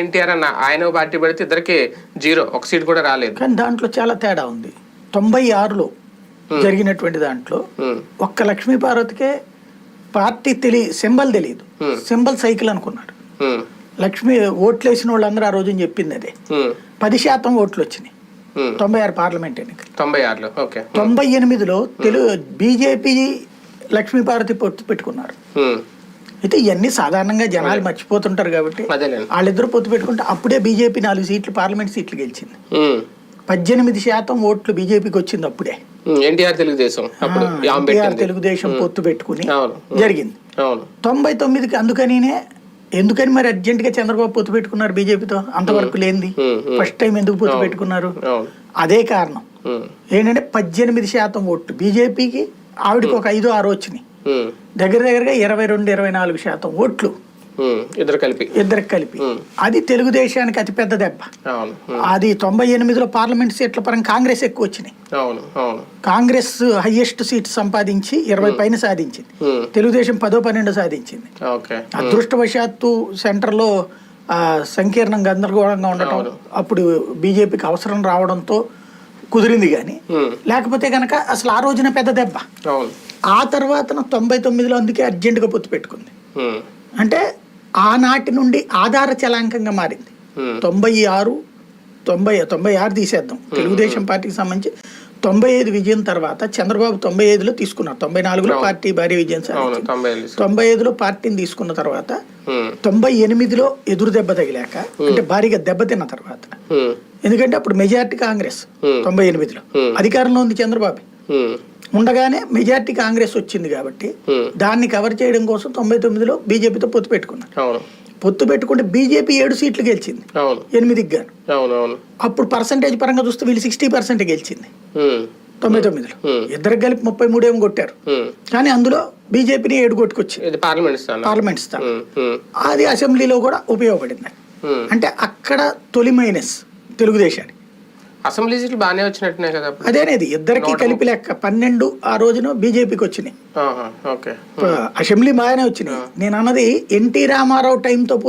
ఎన్టీఆర్ అన్న ఆయన పార్టీ పెడితే ఇద్దరికి జీరో ఒక సీట్ కూడా రాలేదు. కానీ దాంట్లో చాలా తేడా ఉంది. తొంభై ఆరులో జరిగినటువంటి దాంట్లో ఒక్క లక్ష్మీ పార్వతికే పార్టీ తెలి సింబల్ తెలియదు. సింబల్ సైకిల్ అనుకున్నాడు. లక్ష్మి ఓట్లు వేసిన వాళ్ళందరూ ఆ రోజున చెప్పింది అదే? పది శాతం ఓట్లు వచ్చినాయి. తొంభై ఆరు పార్లమెంట్ ఎన్నికలు. తొంభై ఆరులో ఓకే తొంభై ఎనిమిదిలో తెలుగు బీజేపీ లక్ష్మీ పార్వతి పొత్తు పెట్టుకున్నారు. అయితే ఇవన్నీ సాధారణంగా జనాలు మర్చిపోతుంటారు కాబట్టి వాళ్ళిద్దరు పొత్తు పెట్టుకుంటే అప్పుడే బీజేపీ నాలుగు సీట్లు పార్లమెంట్ సీట్లు గెలిచింది. పద్దెనిమిది శాతం ఓట్లు బీజేపీకి వచ్చింది అప్పుడే. ఎన్టీఆర్ తెలుగుదేశం ఎన్టీఆర్ తెలుగుదేశం పొత్తు పెట్టుకుని జరిగింది. తొంభై తొమ్మిదికి అందుకనినే ఎందుకని మరి అర్జెంట్గా చంద్రబాబు పొత్తు పెట్టుకున్నారు బీజేపీతో? అంతవరకు లేనిది. ఫస్ట్ టైం ఎందుకు పొత్తు పెట్టుకున్నారు? అదే కారణం. ఏంటంటే పద్దెనిమిది శాతం ఓట్లు బీజేపీకి ఆవిడకి ఒక ఐదు ఆరు వచ్చినాయి. దగ్గర దగ్గరగా ఇరవై రెండు ఇరవై నాలుగు శాతం ఓట్లు ఇద్దరు కలిపి. ఇద్దరికి కలిపి. అది తెలుగుదేశానికి అతిపెద్ద దెబ్బ. అవును. ఉమ్, అది తొంభై ఎనిమిదిలో పార్లమెంట్ సీట్ల పరంగా కాంగ్రెస్ ఎక్కువ వచ్చినాయి. కాంగ్రెస్ హైయెస్ట్ సీట్ సంపాదించి ఇరవై పైన సాధించింది. తెలుగుదేశం పదో పన్నెండు సాధించింది. అదృష్టవశాత్తు సెంటర్లో ఆ, సంకీర్ణం గందరగోళంగా ఉండటం అప్పుడు బీజేపీకి అవసరం రావడంతో కుదిరింది కానీ లేకపోతే కనుక అసలు ఆ రోజున పెద్ద దెబ్బ. ఆ తర్వాత తొంభై తొమ్మిదిలో అందుకే అర్జెంటుగా పొత్తు పెట్టుకుంది. అంటే ఆనాటి నుండి ఆధార చలాంకంగా మారింది. తొంభై ఆరు తొంభై తొంభై ఆరు తీసేద్దాం. తెలుగుదేశం పార్టీకి సంబంధించి తొంభై ఐదు విజయం తర్వాత చంద్రబాబు తొంభై ఐదులో తీసుకున్నారు. తొంభై నాలుగులో పార్టీ భారీ విజయం సాధించింది. తొంభై ఐదులో పార్టీని తీసుకున్న తర్వాత తొంభై ఎనిమిదిలో ఎదురు దెబ్బ తగిలాక అంటే భారీగా దెబ్బతిన్న తర్వాత ఎందుకంటే అప్పుడు మెజార్టీ కాంగ్రెస్. తొంభై ఎనిమిదిలో. అధికారంలో ఉంది చంద్రబాబు. ఉండగానే మెజార్టీ కాంగ్రెస్ వచ్చింది కాబట్టి దాన్ని కవర్ చేయడం కోసం తొంభై తొమ్మిదిలో బీజేపీతో పొత్తు పెట్టుకున్నారు. పొత్తు పెట్టుకుంటే బీజేపీ ఏడు సీట్లు గెలిచింది. ఎనిమిదికి గాను. అప్పుడు పర్సంటేజ్ పరంగా చూస్తే వీళ్ళు సిక్స్టీ పర్సెంట్ గెలిచింది. తొంభై తొమ్మిదిలో. ఇద్దరికి కలిపి ముప్పై మూడు ఏమో కొట్టారు. కానీ అందులో బీజేపీని ఏడు కొట్టుకొచ్చింది. ఇది పార్లమెంట్ స్థానం. అది అసెంబ్లీలో కూడా ఉపయోగపడింది. అంటే అక్కడ తొలి మైనస్ తెలుగుదేశానికి. అసెంబ్లీ సీట్లు బాగానే వచ్చినట్టున్నాయి కదా అదేనేది ఇద్దరికి కలిపి లెక్క పన్నెండు ఆ రోజున బీజేపీకి వచ్చినాయి. ఓకే. అసెంబ్లీ బాగానే వచ్చినాయి. నేను అన్నది ఎన్టీ రామారావు టైంతో